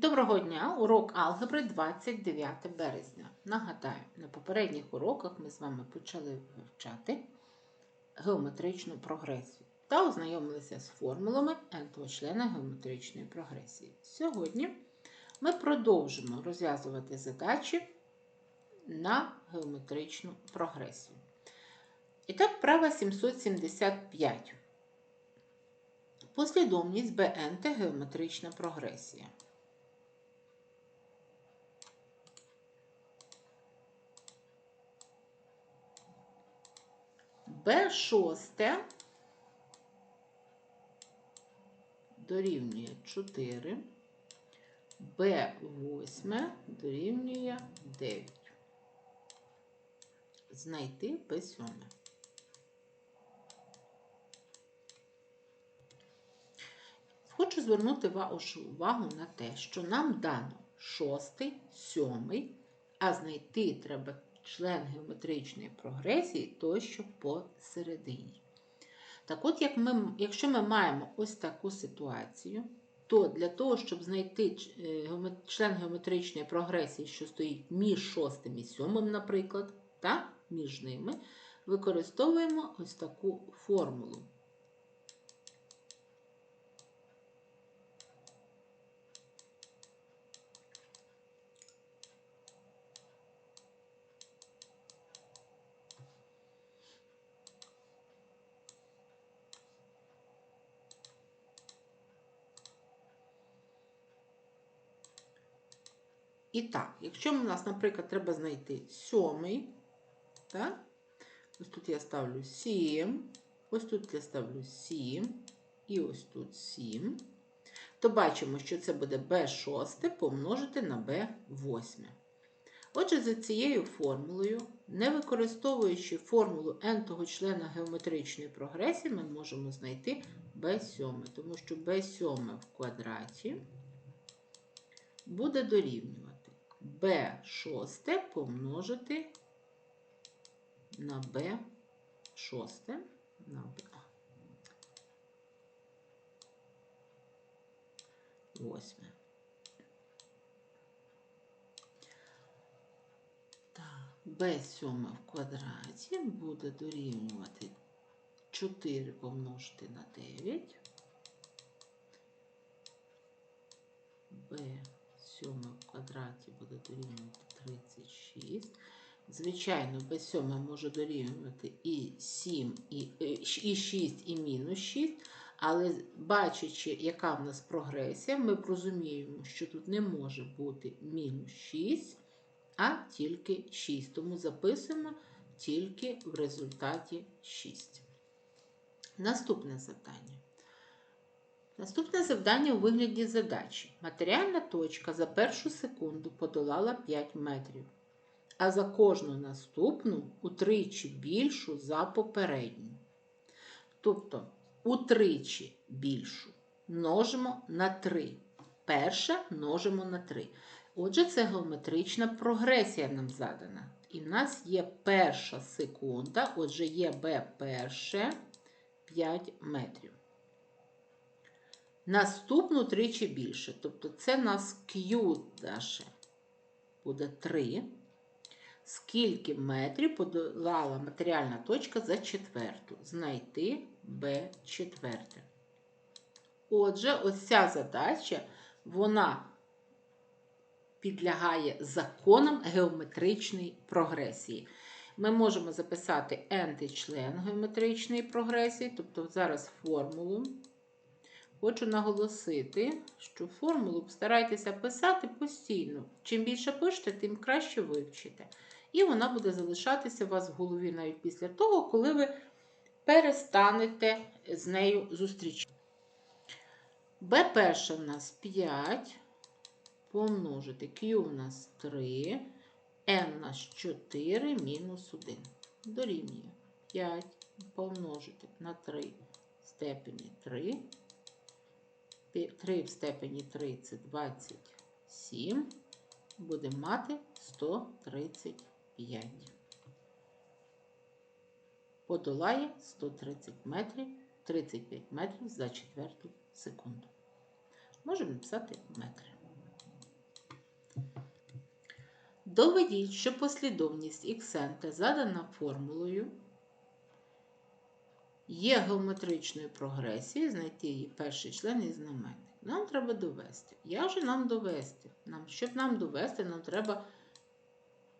Доброго дня! Урок алгебри 29 березня. Нагадаю, на попередніх уроках ми з вами почали вивчати геометричну прогресію та ознайомилися з формулами n члена геометричної прогресії. Сьогодні ми продовжимо розв'язувати задачі на геометричну прогресію. І так, права 775. Послідовність БН та геометрична прогресія. Б6 дорівнює 4, Б8 дорівнює 9. Знайти Б7. Хочу звернути увагу на те, що нам дано шостий, сьомий, а знайти треба член геометричної прогресії тощо посередині. Так от, як ми, якщо ми маємо ось таку ситуацію, то для того, щоб знайти е, член геометричної прогресії, що стоїть між шостим і сьомим, наприклад, та, між ними, використовуємо ось таку формулу. І так, якщо у нас, наприклад, треба знайти сьомий, ось тут я ставлю 7, ось тут я ставлю 7, і ось тут 7, то бачимо, що це буде b6 помножити на b8. Отже, за цією формулою, не використовуючи формулу n того члена геометричної прогресії, ми можемо знайти b7, тому що b7 в квадраті буде дорівнювати b6 помножити на b6 на b. 8. Так, b7 в квадраті буде дорівнювати 4 помножити на 9. b 7 в квадраті буде дорівнювати 36. Звичайно, b7 може дорівнювати і 7, і, і 6, і мінус 6. Але бачачи, яка в нас прогресія, ми розуміємо, що тут не може бути мінус 6, а тільки 6. Тому записуємо тільки в результаті 6. Наступне завдання. Наступне завдання у вигляді задачі. Матеріальна точка за першу секунду подолала 5 метрів, а за кожну наступну утричі більшу за попередню. Тобто утричі більшу множимо на 3. Перша множимо на 3. Отже, це геометрична прогресія нам задана. І в нас є перша секунда, отже, є b перше 5 метрів. Наступну тричі більше. Тобто це у нас Q наше буде 3. Скільки метрів подолала матеріальна точка за четверту? Знайти b четверте. Отже, ось ця задача, вона підлягає законам геометричної прогресії. Ми можемо записати член геометричної прогресії, тобто зараз формулу. Хочу наголосити, що формулу старайтеся писати постійно. Чим більше пишете, тим краще вивчите. І вона буде залишатися у вас в голові навіть після того, коли ви перестанете з нею зустрічати. b перша в нас 5, помножити Q у нас 3, n у нас 4 мінус 1. Дорівнює 5 помножити на 3 степені 3. 3 в степені 30, 27, будемо мати 135. Подолає 130 метрів, 35 метрів за четверту секунду. Можемо написати метри. Доведіть, що послідовність іксента задана формулою є геометричною прогресією, знайти її перший член і знаменник. Нам треба довести. Як же нам довести? Нам, щоб нам довести, нам треба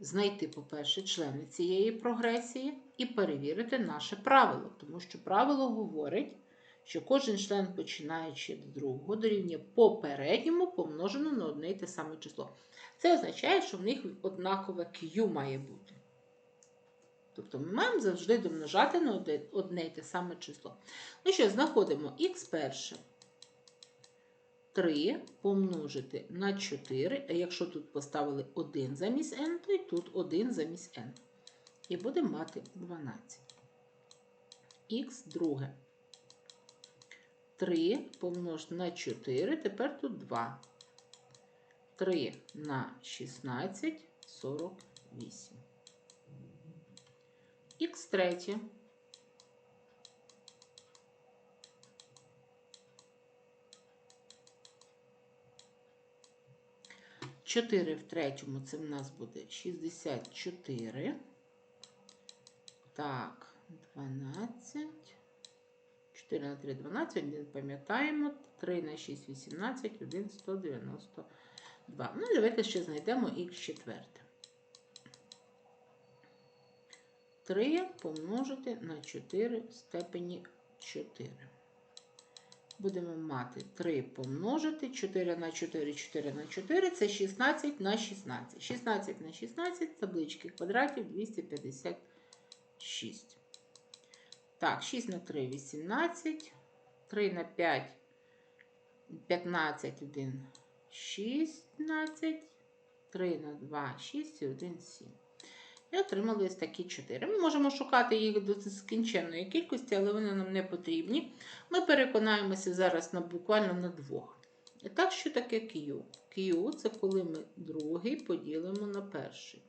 знайти, по-перше, члени цієї прогресії і перевірити наше правило. Тому що правило говорить, що кожен член, починаючи від другого, дорівнює попередньому помножено на одне й те саме число. Це означає, що в них однакове Q має бути. Тобто ми маємо завжди домножати на одне, й те саме число. Ну що, знаходимо х перше. 3 помножити на 4, а якщо тут поставили 1 замість n, то і тут 1 замість n. І будемо мати 12. Х друге. 3 помножити на 4, тепер тут 2. 3 на 16, 48. Х третє. Чотири в третьому це в нас буде 64. Так, 12. 4 на 3 12, 1 пам'ятаємо. 3 на 6 18, 1 192. Ну, давайте ще знайдемо х четверте. 3 помножити на 4 в степені 4. Будемо мати 3 помножити 4 на 4, 4 на 4 це 16 на 16. 16 на 16 таблички квадратів 256. Так, 6 на 3 18. 3 на 5 15, 1 16. 3 на 2 6 і 1 7. І отримали ось такі 4. Ми можемо шукати їх до скінченної кількості, але вони нам не потрібні. Ми переконаємося зараз на, буквально на двох. І так, що таке Q? Q це коли ми другий поділимо на перший.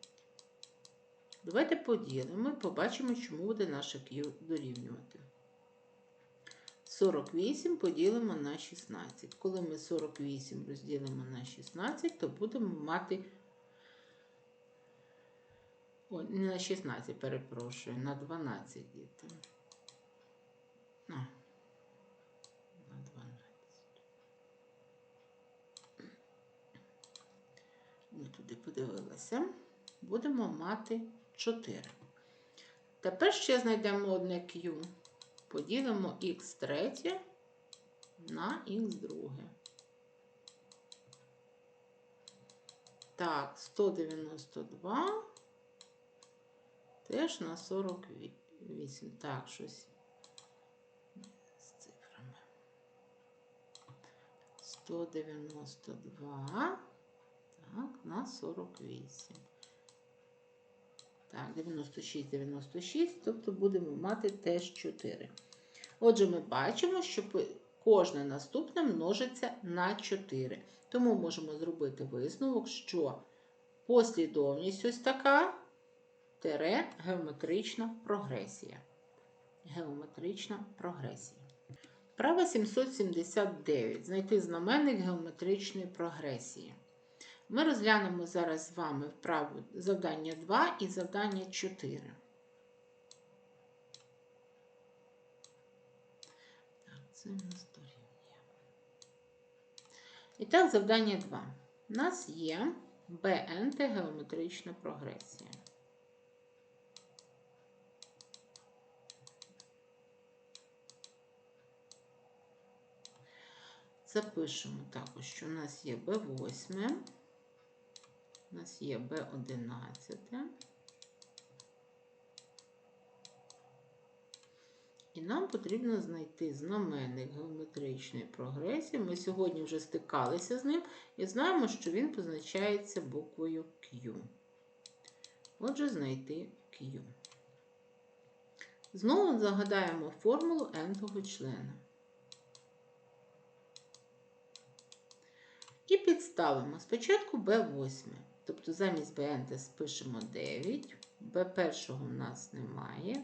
Давайте поділимо і побачимо, чому буде наше Q дорівнювати. 48 поділимо на 16. Коли ми 48 розділимо на 16, то будемо мати. О, не на 16, перепрошую, на 12 діти. А, на 12. Ми туди подивилися. Будемо мати 4. Тепер ще знайдемо одне Q. Поділимо х третє на х друге. Так, 192 теж на 48. Так, щось з цифрами. 192 так, на 48. Так, 96, 96, тобто будемо мати теж 4. Отже, ми бачимо, що кожне наступне множиться на 4. Тому можемо зробити висновок, що послідовність ось така тере геометрична прогресія. Геометрична прогресія. Право 779. Знайти знаменник геометричної прогресії. Ми розглянемо зараз з вами вправу завдання 2 і завдання 4. Так, це нас дорівнює. І так, завдання 2. У нас є БНТ геометрична прогресія. Запишемо також, що у нас є Б8. У нас є B11. І нам потрібно знайти знаменник геометричної прогресії. Ми сьогодні вже стикалися з ним і знаємо, що він позначається буквою Q. Отже, знайти Q. Знову загадаємо формулу n-того члена. І підставимо спочатку B8. Тобто замість BN спишемо 9, B1 у нас немає,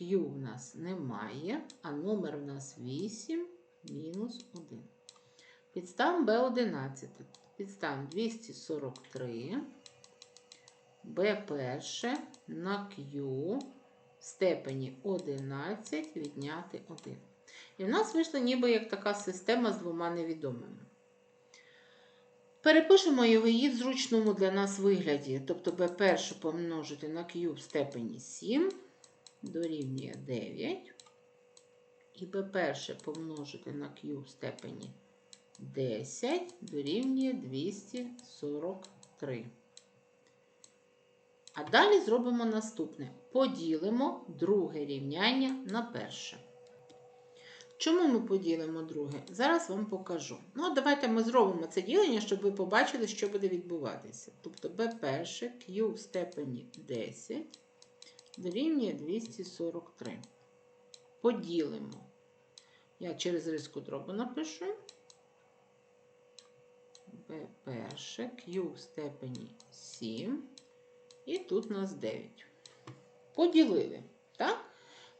Q у нас немає, а номер у нас 8 мінус 1. Підставимо B11. Підставимо 243 b перше на q в степені 11 відняти 1. І в нас вийшла ніби як така система з двома невідомими. Перепишемо його її в зручному для нас вигляді. Тобто b перше помножити на q в степені 7 дорівнює 9. І b перше помножити на q в степені 10 дорівнює 243. А далі зробимо наступне. Поділимо друге рівняння на перше. Чому ми поділимо друге? Зараз вам покажу. Ну, давайте ми зробимо це ділення, щоб ви побачили, що буде відбуватися. Тобто b перше q в степені 10 дорівнює 243. Поділимо. Я через риску дробу напишу. b перше q в степені 7. І тут у нас 9. Поділили. Так?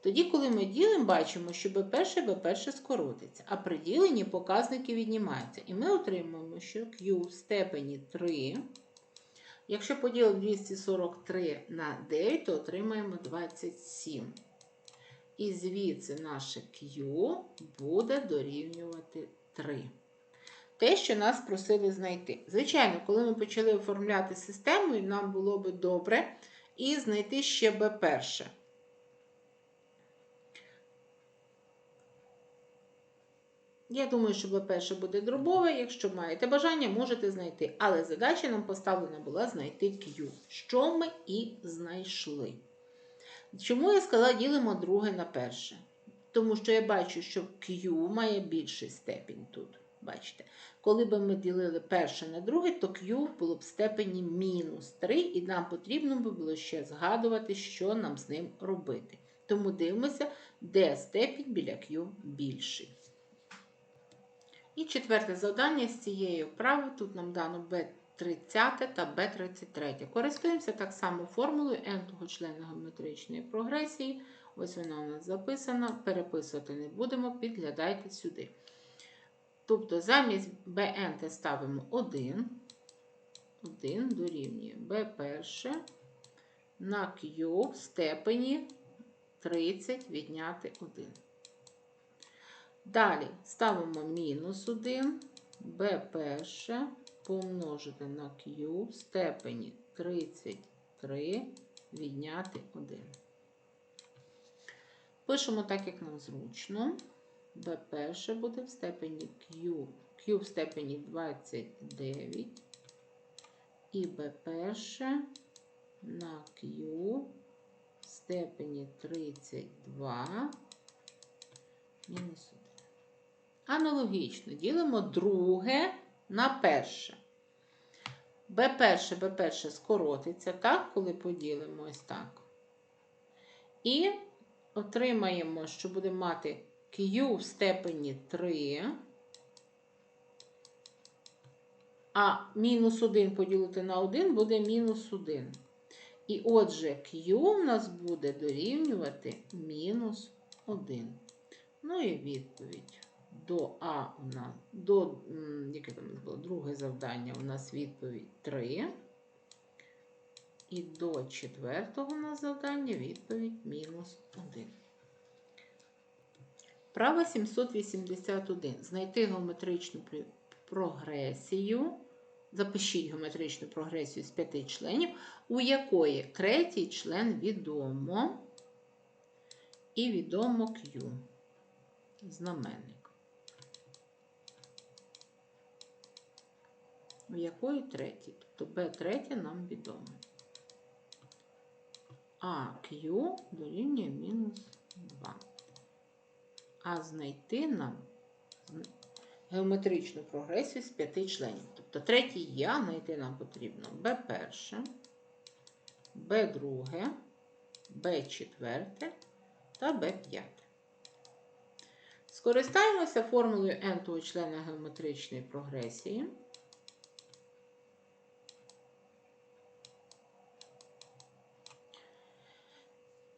Тоді, коли ми ділимо, бачимо, що b1 b1 скоротиться, а при діленні показники віднімаються. І ми отримуємо, що Q в степені 3. Якщо поділимо 243 на 9, то отримаємо 27. І звідси наше Q буде дорівнювати 3. Те, що нас просили знайти. Звичайно, коли ми почали оформляти систему, нам було би добре і знайти ще b1. Я думаю, що b перше буде дробове. Якщо маєте бажання, можете знайти. Але задача нам поставлена була знайти Q, що ми і знайшли. Чому я сказала, ділимо друге на перше? Тому що я бачу, що Q має більший степінь тут. Бачите, коли б ми ділили перше на друге, то Q було б в степені мінус 3, і нам потрібно би було ще згадувати, що нам з ним робити. Тому дивимося, де степінь біля Q більший. І четверте завдання з цієї вправи. Тут нам дано B30 та B33. Користуємося так само формулою n-того члена геометричної прогресії. Ось вона у нас записана. Переписувати не будемо, підглядайте сюди. Тобто замість bn ставимо 1. 1 дорівнює b перше на q в степені 30 відняти 1. Далі ставимо мінус 1, b перше помножити на q в степені 33 відняти 1. Пишемо так, як нам зручно. b перше буде в степені q, q в степені 29 і b перше на q в степені 32 мінус 1. Аналогічно ділимо друге на перше. b перше, b перше скоротиться, так, коли поділимо ось так. І отримаємо, що будемо мати Q в степені 3. А мінус 1 поділити на 1 буде мінус 1. І отже, Q у нас буде дорівнювати мінус 1. Ну і відповідь. До А у нас до яке там було друге завдання у нас відповідь 3. І до четвертого у нас завдання відповідь мінус 1. Право 781. Знайти геометричну прогресію. Запишіть геометричну прогресію з п'яти членів, у якої третій член відомо і відомо Q. Знаменник. У якої третій? Тобто B3 нам відомо. А дорівнює мінус 2. А знайти нам геометричну прогресію з п'яти членів. Тобто третій я знайти нам потрібно b перше, b друге, b четверте та b п'яте. Скористаємося формулою n-того члена геометричної прогресії.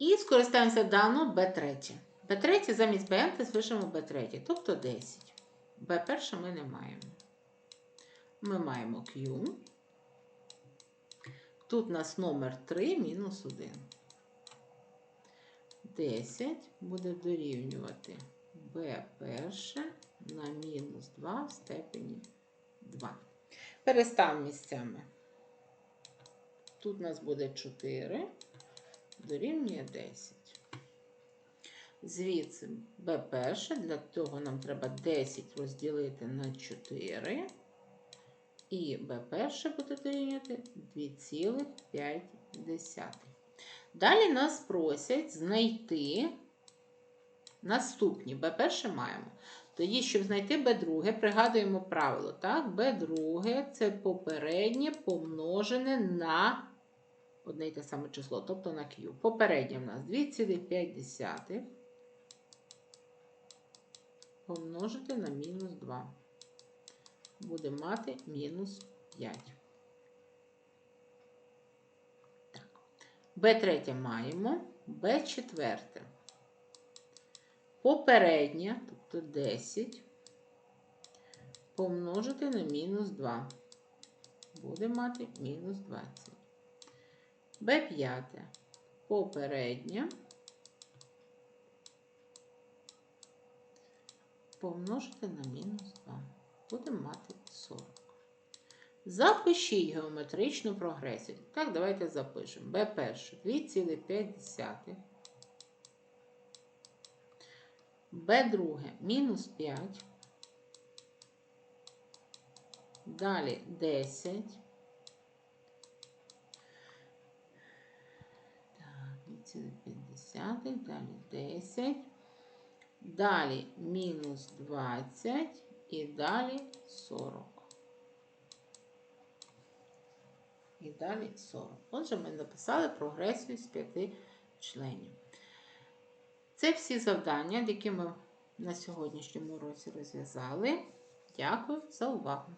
І скористаємося дану b3. b3 замість bn звишимо b3, тобто 10. b перше ми не маємо. Ми маємо Q. Тут у нас номер 3 мінус 1. 10 буде дорівнювати b перше на мінус 2 в степені 2. Перестав місцями. Тут у нас буде 4, дорівнює 10. Звідси b перше, для того нам треба 10 розділити на 4. І b перше буде дорівнювати 2,5. Далі нас просять знайти наступні. b перше маємо. Тоді, щоб знайти b друге, пригадуємо правило. Так? b друге це попереднє помножене на одне й те саме число, тобто на q. Попереднє в нас 2,5 помножити на мінус 2. Буде мати мінус 5. Так. b3 маємо, b4. Попереднє, тобто 10, помножити на мінус 2. Буде мати мінус 20. B5. Попереднє. Помножити на мінус 2. Будемо мати 40. Запишіть геометричну прогресію. Так, давайте запишемо. b перше 2,5. b друге мінус 5. Далі 10. Так, 2,5, далі 10. Далі мінус 20 і далі 40. І далі 40. Отже, ми написали прогресію з 5 членів. Це всі завдання, які ми на сьогоднішньому уроці розв'язали. Дякую за увагу!